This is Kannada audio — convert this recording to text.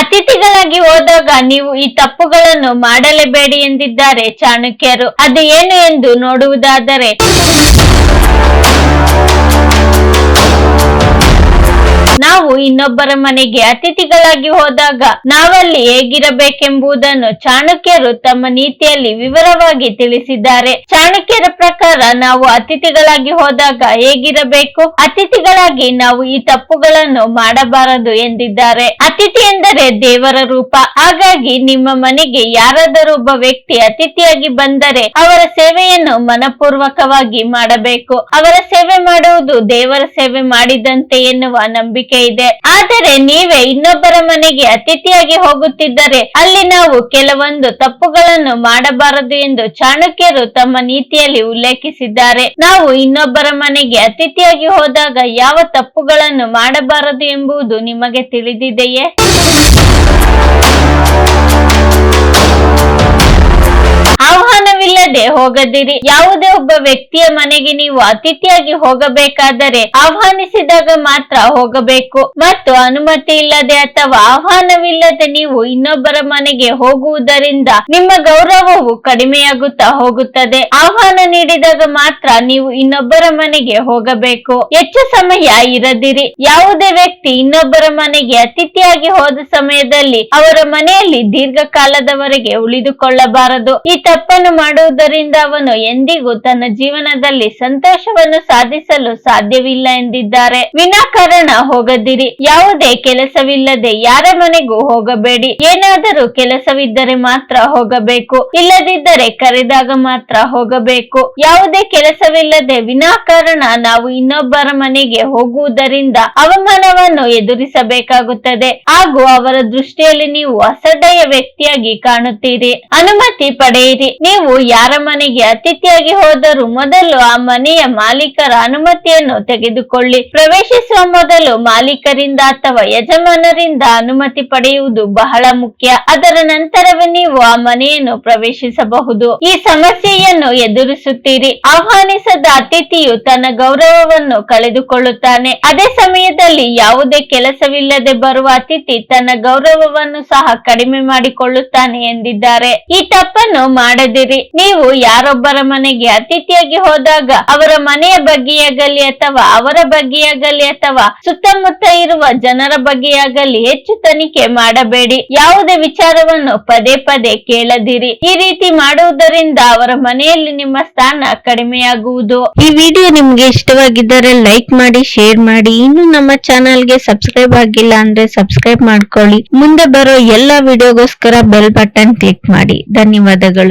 ಅತಿಥಿಗಳಾಗಿ ಹೋದಾಗ ನೀವು ಈ ತಪ್ಪುಗಳನ್ನು ಮಾಡಲೇಬೇಡಿ ಎಂದಿದ್ದಾರೆ ಚಾಣಕ್ಯರು. ಅದು ಏನು ಎಂದು ನೋಡುವುದಾದರೆ ನಾವು ಇನ್ನೊಬ್ಬರ ಮನೆಗೆ ಅತಿಥಿಗಳಾಗಿ ಹೋದಾಗ ನಾವಲ್ಲಿ ಹೇಗಿರಬೇಕೆಂಬುದನ್ನು ಚಾಣಕ್ಯರು ತಮ್ಮ ನೀತಿಯಲ್ಲಿ ವಿವರವಾಗಿ ತಿಳಿಸಿದ್ದಾರೆ. ಚಾಣಕ್ಯರ ಪ್ರಕಾರ ನಾವು ಅತಿಥಿಗಳಾಗಿ ಹೋದಾಗ ಹೇಗಿರಬೇಕು? ಅತಿಥಿಗಳಾಗಿ ನಾವು ಈ ತಪ್ಪುಗಳನ್ನು ಮಾಡಬಾರದು ಎಂದಿದ್ದಾರೆ. ಅತಿಥಿ ಎಂದರೆ ದೇವರ ರೂಪ. ಹಾಗಾಗಿ ನಿಮ್ಮ ಮನೆಗೆ ಯಾರಾದರೂ ಒಬ್ಬ ವ್ಯಕ್ತಿ ಅತಿಥಿಯಾಗಿ ಬಂದರೆ ಅವರ ಸೇವೆಯನ್ನು ಮನಪೂರ್ವಕವಾಗಿ ಮಾಡಬೇಕು. ಅವರ ಸೇವೆ ಮಾಡುವುದು ದೇವರ ಸೇವೆ ಮಾಡಿದಂತೆ ಎನ್ನುವ ನಂಬಿಕೆ ಇದೆ. ಆದರೆ ನೀವೇ ಇನ್ನೊಬ್ಬರ ಮನೆಗೆ ಅತಿಥಿಯಾಗಿ ಹೋಗುತ್ತಿದ್ದರೆ ಅಲ್ಲಿ ನಾವು ಕೆಲವೊಂದು ತಪ್ಪುಗಳನ್ನು ಮಾಡಬಾರದು ಎಂದು ಚಾಣಕ್ಯರು ತಮ್ಮ ನೀತಿಯಲ್ಲಿ ಉಲ್ಲೇಖಿಸಿದ್ದಾರೆ. ನಾವು ಇನ್ನೊಬ್ಬರ ಮನೆಗೆ ಅತಿಥಿಯಾಗಿ ಹೋದಾಗ ಯಾವ ತಪ್ಪುಗಳನ್ನು ಮಾಡಬಾರದು ಎಂಬುದು ನಿಮಗೆ ತಿಳಿದಿದೆಯೇ? ಹೋಗದಿರಿ. ಯಾವುದೇ ಒಬ್ಬ ವ್ಯಕ್ತಿಯ ಮನೆಗೆ ನೀವು ಅತಿಥಿಯಾಗಿ ಹೋಗಬೇಕಾದರೆ ಆಹ್ವಾನಿಸಿದಾಗ ಮಾತ್ರ ಹೋಗಬೇಕು. ಮತ್ತು ಅನುಮತಿ ಇಲ್ಲದೆ ಅಥವಾ ಆಹ್ವಾನವಿಲ್ಲದೆ ನೀವು ಇನ್ನೊಬ್ಬರ ಮನೆಗೆ ಹೋಗುವುದರಿಂದ ನಿಮ್ಮ ಗೌರವವು ಕಡಿಮೆಯಾಗುತ್ತಾ ಹೋಗುತ್ತದೆ. ಆಹ್ವಾನ ನೀಡಿದಾಗ ಮಾತ್ರ ನೀವು ಇನ್ನೊಬ್ಬರ ಮನೆಗೆ ಹೋಗಬೇಕು. ಹೆಚ್ಚು ಸಮಯ ಇರದಿರಿ. ಯಾವುದೇ ವ್ಯಕ್ತಿ ಇನ್ನೊಬ್ಬರ ಮನೆಗೆ ಅತಿಥಿಯಾಗಿ ಹೋದ ಸಮಯದಲ್ಲಿ ಅವರ ಮನೆಯಲ್ಲಿ ದೀರ್ಘಕಾಲದವರೆಗೆ ಉಳಿದುಕೊಳ್ಳಬಾರದು. ಈ ತಪ್ಪನ್ನು ಮಾಡುವುದರಿಂದ ಅವನು ಎಂದಿಗೂ ತನ್ನ ಜೀವನದಲ್ಲಿ ಸಂತೋಷವನ್ನು ಸಾಧಿಸಲು ಸಾಧ್ಯವಿಲ್ಲ ಎಂದಿದ್ದಾರೆ. ವಿನಾಕಾರಣ ಹೋಗದಿರಿ. ಯಾವುದೇ ಕೆಲಸವಿಲ್ಲದೆ ಯಾರ ಮನೆಗೂ ಹೋಗಬೇಡಿ. ಏನಾದರೂ ಕೆಲಸವಿದ್ದರೆ ಮಾತ್ರ ಹೋಗಬೇಕು. ಇಲ್ಲದಿದ್ದರೆ ಕರೆದಾಗ ಮಾತ್ರ ಹೋಗಬೇಕು. ಯಾವುದೇ ಕೆಲಸವಿಲ್ಲದೆ ವಿನಾಕಾರಣ ನಾವು ಇನ್ನೊಬ್ಬರ ಮನೆಗೆ ಹೋಗುವುದರಿಂದ ಅವಮಾನವನ್ನು ಎದುರಿಸಬೇಕಾಗುತ್ತದೆ. ಹಾಗೂ ಅವರ ದೃಷ್ಟಿಯಲ್ಲಿ ನೀವು ಅಸಡ್ಡೆಯ ವ್ಯಕ್ತಿಯಾಗಿ ಕಾಣುತ್ತೀರಿ. ಅನುಮತಿ ಪಡೆಯಿರಿ. ನೀವು ಯಾರ ಮನೆಗೆ ಅತಿಥಿಯಾಗಿ ಹೋದರೂ ಮೊದಲು ಆ ಮನೆಯ ಮಾಲೀಕರ ಅನುಮತಿಯನ್ನು ತೆಗೆದುಕೊಳ್ಳಿ. ಪ್ರವೇಶಿಸುವ ಮೊದಲು ಮಾಲೀಕರಿಂದ ಅಥವಾ ಯಜಮಾನರಿಂದ ಅನುಮತಿ ಪಡೆಯುವುದು ಬಹಳ ಮುಖ್ಯ. ಅದರ ನಂತರವೇ ನೀವು ಆ ಮನೆಯನ್ನು ಪ್ರವೇಶಿಸಬಹುದು. ಈ ಸಮಸ್ಯೆಯನ್ನು ಎದುರಿಸುತ್ತೀರಿ. ಆಹ್ವಾನಿಸದ ಅತಿಥಿಯು ತನ್ನ ಗೌರವವನ್ನು ಕಳೆದುಕೊಳ್ಳುತ್ತಾನೆ. ಅದೇ ಸಮಯದಲ್ಲಿ ಯಾವುದೇ ಕೆಲಸವಿಲ್ಲದೆ ಬರುವ ಅತಿಥಿ ತನ್ನ ಗೌರವವನ್ನು ಸಹ ಕಡಿಮೆ ಮಾಡಿಕೊಳ್ಳುತ್ತಾನೆ ಎಂದಿದ್ದಾರೆ. ಈ ತಪ್ಪನ್ನು ಮಾಡದಿರಿ. ನೀವು ಯಾರೊಬ್ಬರ ಮನೆಗೆ ಅತಿಥಿಯಾಗಿ ಹೋದಾಗ ಅವರ ಮನೆಯ ಬಗ್ಗೆಯಾಗಲಿ ಅಥವಾ ಅವರ ಬಗ್ಗೆಯಾಗಲಿ ಅಥವಾ ಸುತ್ತಮುತ್ತ ಇರುವ ಜನರ ಬಗ್ಗೆಯಾಗಲಿ ಹೆಚ್ಚು ತನಿಖೆ ಮಾಡಬೇಡಿ. ಯಾವುದೇ ವಿಚಾರವನ್ನು ಪದೇ ಪದೇ ಕೇಳದಿರಿ. ಈ ರೀತಿ ಮಾಡುವುದರಿಂದ ಅವರ ಮನೆಯಲ್ಲಿ ನಿಮ್ಮ ಸ್ಥಾನ ಕಡಿಮೆಯಾಗುವುದು. ಈ ವಿಡಿಯೋ ನಿಮ್ಗೆ ಇಷ್ಟವಾಗಿದ್ದರೆ ಲೈಕ್ ಮಾಡಿ, ಶೇರ್ ಮಾಡಿ. ಇನ್ನು ನಮ್ಮ ಚಾನಲ್ಗೆ ಸಬ್ಸ್ಕ್ರೈಬ್ ಆಗಿಲ್ಲ ಅಂದ್ರೆ ಸಬ್ಸ್ಕ್ರೈಬ್ ಮಾಡ್ಕೊಳ್ಳಿ. ಮುಂದೆ ಬರೋ ಎಲ್ಲಾ ವಿಡಿಯೋಗೋಸ್ಕರ ಬೆಲ್ ಬಟನ್ ಕ್ಲಿಕ್ ಮಾಡಿ. ಧನ್ಯವಾದಗಳು.